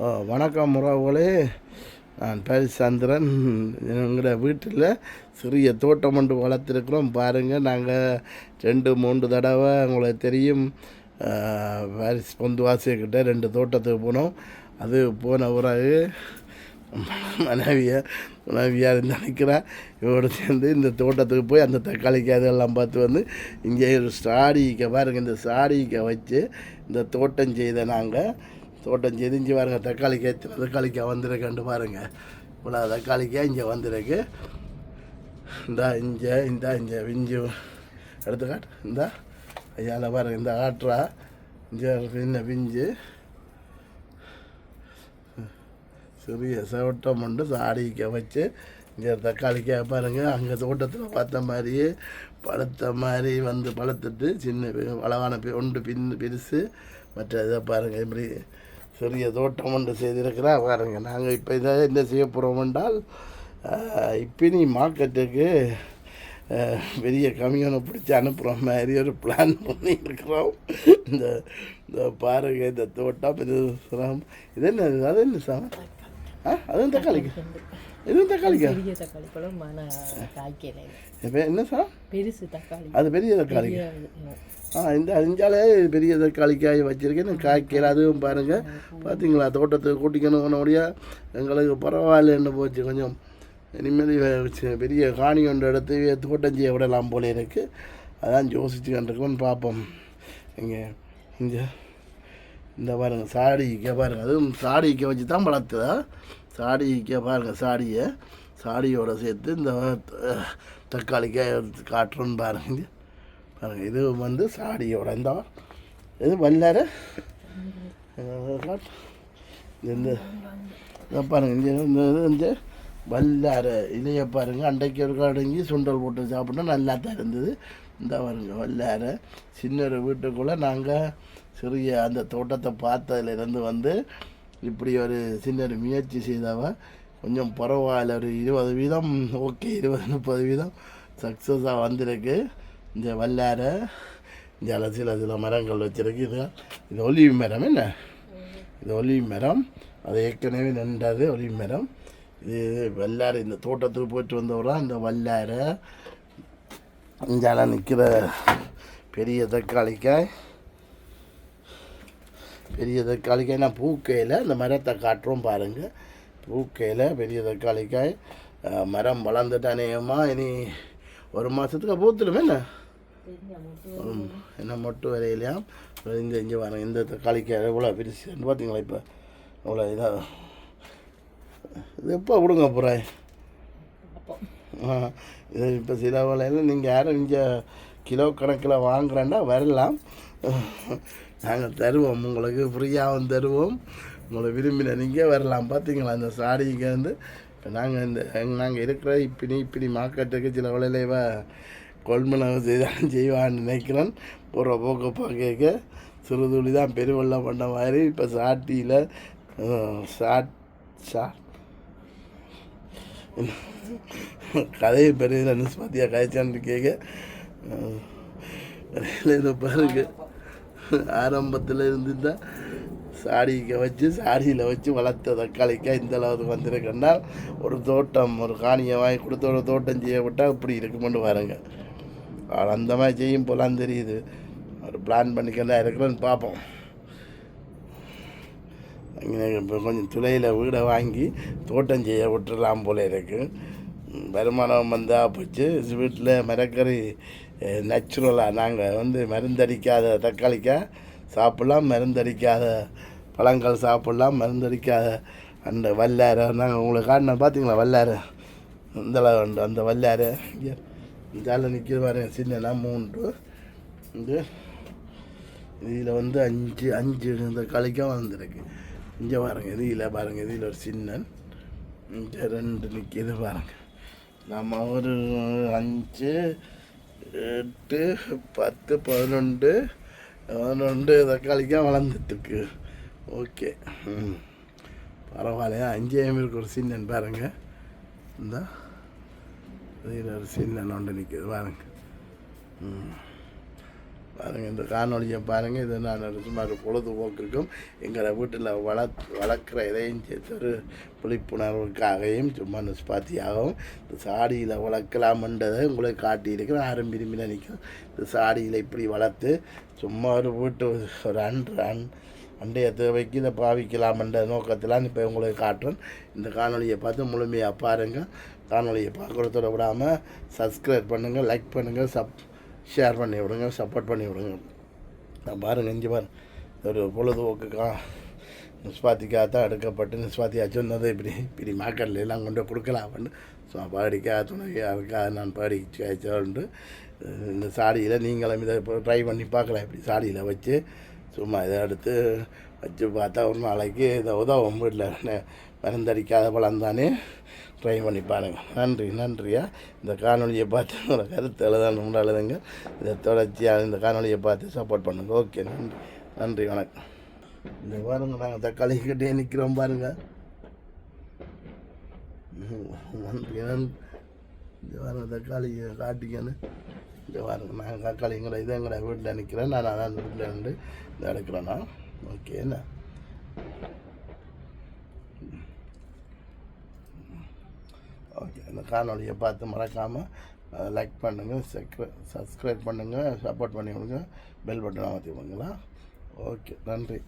வணக்கம் உறவுகளே. நான் பரிசந்திரன் எங்களோட வீட்டில் சிறிய தோட்டம் ஒன்று வளர்த்துருக்குறோம். பாருங்கள் நாங்கள் ரெண்டு மூன்று தடவை உங்களுக்கு தெரியும். பாரிஸ் பொந்துவாசிக்கிட்ட ரெண்டு தோட்டத்துக்கு போனோம். அது போன பிறகு மனைவியை மனைவியாக நினைக்கிறேன் இவரோட சேர்ந்து இந்த தோட்டத்துக்கு போய் அந்த தக்காளிக்கு அதெல்லாம் பார்த்து வந்து இங்கே ஒரு சாடிக்க பாருங்கள் இந்த சாடிக்க வச்சு இந்த தோட்டம் செய்த நாங்கள் தோட்டம் செதிஞ்சு பாருங்கள் தக்காளிக்காய் எத்தனை தக்காளிக்காய் வந்திருக்கேன்ட்டு பாருங்கள் இவ்வளோ தக்காளிக்காய் இங்கே வந்திருக்கு. இந்த இங்கே இந்த இங்கே விஞ்சு எடுத்துக்காட்டு இந்த ஐயால பாருங்க இந்த ஆட்ரா இங்கே என்ன பிஞ்சு. சிறிய சவட்டம் உண்டு சாடிக்க வச்சு இங்கே தக்காளிக்காய் பாருங்கள் அங்கே தோட்டத்தில் பார்த்த மாதிரியே பழுத்த மாதிரி வந்து பழுத்துட்டு சின்ன வளவான அளவான ஒன்று பின் பெருசு. மற்ற இதை பாருங்கள் இப்படி சிறிய தோட்டம் ஒன்று செய்திருக்கிறா பாருங்கள் நாங்கள் இப்போ இதை என்ன செய்ய போகிறோம் என்றால் இப்பினி மார்க்கெட்டுக்கு பெரிய கமியோனை பிடிச்சி அனுப்புகிற மாதிரி ஒரு பிளான் பண்ணி இருக்கிறோம். இந்த இந்த பாருங்க இந்த தோட்டம் இது சிரமம். இது என்ன? அது என்ன சார் ஆ அதுவும் தக்காளிக்கு இதுவும் தக்காளிக்கா? பெரிய தக்காளி பழம் என்ன சார் பெருசு தக்காளி. அது பெரிய தக்காளி இந்த அஞ்சாலே பெரிய தக்காளிக்காய் வச்சுருக்கேன். காய்க்கல அதுவும் பாருங்கள் பார்த்தீங்களா தோட்டத்தை கூட்டிக்கணும் முடியா எங்களுக்கு பரவாயில்லன்னு போச்சு கொஞ்சம். இனிமேல் பெரிய காணி ஒன்று எடுத்து தோட்டம் செய்ய விடலாம் போல இருக்கு. அதான் யோசிச்சு கண்டிருக்கோம்னு பார்ப்போம். இங்கே இங்கே இந்த பாருங்க சாடிக்க பாருங்கள் அதுவும் சாடிக்க வச்சு தான் வளர்த்துதா? சாடிக்க பாருங்கள் சாடியை. சாடியோட சேர்த்து இந்த தக்காளிக்காய் காட்டுறோன்னு பாருங்க. இங்க. இது வந்து சாடியோட இந்த இது வல்லார. இந்த இதை பாருங்க இந்த இந்த இது வந்து வல்லார. இலையை பாருங்க அண்டைக்கு ஒரு அடங்கி சுண்டல் போட்டு சாப்பிட்டா நல்லா தான் இருந்தது. இந்த பாருங்க வல்லார. சின்ன ஒரு வீட்டுக்குள்ளே நாங்கள் சிறிய அந்த தோட்டத்தை பார்த்ததுலேருந்து வந்து இப்படி ஒரு சின்ன ஒரு முயற்சி செய்தவ கொஞ்சம் பரவாயில்ல ஒரு இருபது வீதம் ஓகே இருபது முப்பது வீதம் சக்ஸஸாக வந்திருக்கு. இந்த வல்லார இந்த சில சில மரங்கள் வச்சுருக்கு. இது இது ஒலிவு மரம் என்ன? இது ஒலிவு மரம். அது ஏற்கனவே நின்றது ஒலிவு மரம். இது வல்லாறு இந்த தோட்டத்துக்கு போயிட்டு வந்தவரா இந்த வல்லார. இஞ்சால நிற்கிற பெரிய தக்காளிக்காய். பெரிய தக்காளிக்காய். நான் பூக்கையில் இந்த மரத்தை காட்டுறோம் பாருங்கள் பூக்கையில் பெரிய தக்காளிக்காய். மரம் வளர்ந்துட்டு அநேகமாக இனி ஒரு மாதத்துக்கு பூத்துடும் என்ன? என்ன மொட்டு வரையிலையாம் இந்த இங்கே வரேன் இந்த தக்காளிக்கு எவ்வளோ பெருசுன்னு பார்த்தீங்களா இப்போ? அவ்வளோ இதாக இது எப்போ கொடுங்க அப்புறம்? ஆ, இது இப்போ சில வேலையில் நீங்கள் யாரும் இங்கே கிலோ கணக்கில் வாங்குறேன்னா வரலாம். நாங்கள் தருவோம் உங்களுக்கு ஃப்ரீயாகவும் தருவோம். உங்களை விரும்பின நீங்கள் வரலாம். பார்த்தீங்களா அந்த சாடிக்கு வந்து இப்போ நாங்கள் இந்த நாங்கள் இருக்கிற இப்படி இப்படி மார்க்கெட்டுக்கு சில வேலையில் இவ செய்தான் செய்வான்னு நினைக்கிறேன். போகிற போக்க பார்க்க சிறுதுளி தான் பெருவெள்ளம் பண்ண மாதிரி இப்போ சாட்டியில் சாட் சா கதையை பெரியதில் நிஸ்பத்தியாக கதைச்சான்னு கேட்க இது பாருங்க. ஆரம்பத்தில் இருந்து தான் சாடிக்க வச்சு சாடியில் வச்சு வளர்த்த தக்காளிக்காய் இந்த அளவுக்கு வந்திருக்குன்னா ஒரு தோட்டம் ஒரு காணியை வாங்கி கொடுத்த ஒரு தோட்டம் செய்ய விட்டால் இப்படி இருக்குமெண்டு பாருங்க. ஆனா, அந்த மாதிரி செய்யும் போலாம் தெரியுது. ஒரு பிளான் பண்ணிக்கலாம் இருக்கிறேன்னு பார்ப்போம். அங்கே இப்போ கொஞ்சம் துளையில் வீடை வாங்கி தோட்டம் செய்ய விட்டுடலாம் போல இருக்கு. வருமானம் வந்தால் போச்சு. வீட்டில் மரக்கறி eh, நேச்சுரலாக நாங்கள் வந்து மருந்தடிக்காத தக்காளிக்காய் சாப்பிட்லாம் மருந்தடிக்காத பழங்கள் சாப்பிட்லாம் மருந்தடிக்காத அந்த வல்லாறு நாங்கள் உங்களை காட்டின பார்த்தீங்களா வல்லாறு? இந்தளவு உண்டு அந்த வல்லாறு. இங்கே இந்த நிற்கிற மாதிரி சின்னனா மூன்று. இங்கே இதில் வந்து அஞ்சு அஞ்சு இந்த கலைக்கும் வந்திருக்கு இங்கே பாருங்கள் இதில் பாருங்கள் இதில் ஒரு சின்னன். இங்கே ரெண்டு நிற்கிது பாருங்க. நம்ம ஒரு அஞ்சு எட்டு பத்து பதினொன்று பதினொன்று தக்காளிக்காக வளர்ந்துட்டுருக்கு. ஓகே. ம். பரவாயில்லையா? அஞ்சேயம் இருக்கு ஒரு சின்னன் பாருங்க. இந்த. ஒரு சின்னன் ஒன்று நிற்கிது பாருங்க. ம். பாருங்கள் இந்த காணொலியை பாருங்கள் இது நான் சுமார் பொழுதுபோக்கிற்கும் எங்களை வீட்டில் வள வளர்க்குற இதையும் சேர்த்து ஒரு விழிப்புணர்வுக்காகவும் சும்மா நிஸ்பாத்தியாகவும் இந்த சாடியில் வளர்க்கலாம்ன்றதை உங்களுக்கு காட்டியிருக்கிறேன். யாரும் விரும்பி நினைக்கும் இந்த சாடியில் இப்படி வளர்த்து சும்மா ஒரு வீட்டு ஒரு அன்று அன் அண்டைய தேவைக்கு இதை பாவிக்கலாம்ன்ற நோக்கத்திலாம் இப்போ உங்களுக்கு காட்டுறேன். இந்த காணொலியை பார்த்து முழுமையாக பாருங்கள் காணொலியை பார்க்குறதோட விடாமல் சப்ஸ்கிரைப் பண்ணுங்கள் லைக் பண்ணுங்கள் சப் ஷேர் பண்ணி விடுங்க சப்போர்ட் பண்ணி விடுங்க நான் பாருங்கள் இஞ்சி பாருங்கள் ஒரு பொழுதுபோக்குக்கா நிஸ்வாத்திக்காக தான் எடுக்கப்பட்டு நிஸ்பாத்தியா சொன்னது. இப்படி இப்படி மாக்கல்ல எல்லாம் கொண்டு கொடுக்கலாம்னு ஸோ பாடிக்கா துணையாக இருக்கா நான் பாடி சொல்லிட்டு இந்த சாடியில் நீங்களும் இதை ட்ரை பண்ணி பார்க்கலாம். இப்படி சாடியில் வச்சு சும்மா இதை எடுத்து வச்சு பார்த்தா ஒரு நாளைக்கு இதை உதவும் வீட்டில் மருந்தடிக்காத பழம் தானே ட்ரை பண்ணி பாருங்கள் நன்றி நன்றியா? இந்த காணொலியை பார்த்து ஒரு கருத்து எழுதணும் எழுதுங்க. இதை தொடர்ச்சியாக இந்த காணொலியை பார்த்து சப்போர்ட் பண்ணுங்க. ஓகே நன்றி நன்றி வணக்கம். இந்த பாருங்க நாங்கள் தக்காளி கிட்டே நிற்கிறோம் பாருங்கள் நன்றி நன்றி. இந்த பாருங்கள் தக்காளி காட்டிக்கன்னு இங்கே பாருங்க நாங்கள் தக்காளி எங்களை இது எங்களை வீட்டில் நிற்கிறேன். நான் அதான் வீட்டில் இருந்து இதை எடுக்கிறேன்னா ஓகே என்ன? ஓகே இந்த காணொலியை பார்த்து மறக்காமல் லைக் பண்ணுங்கள் சப்ஸ்கிரைப் பண்ணுங்கள் சப்போர்ட் பண்ணி கொடுங்க பெல் பட்டன் மாற்றி கொடுங்களா ஓகே நன்றி.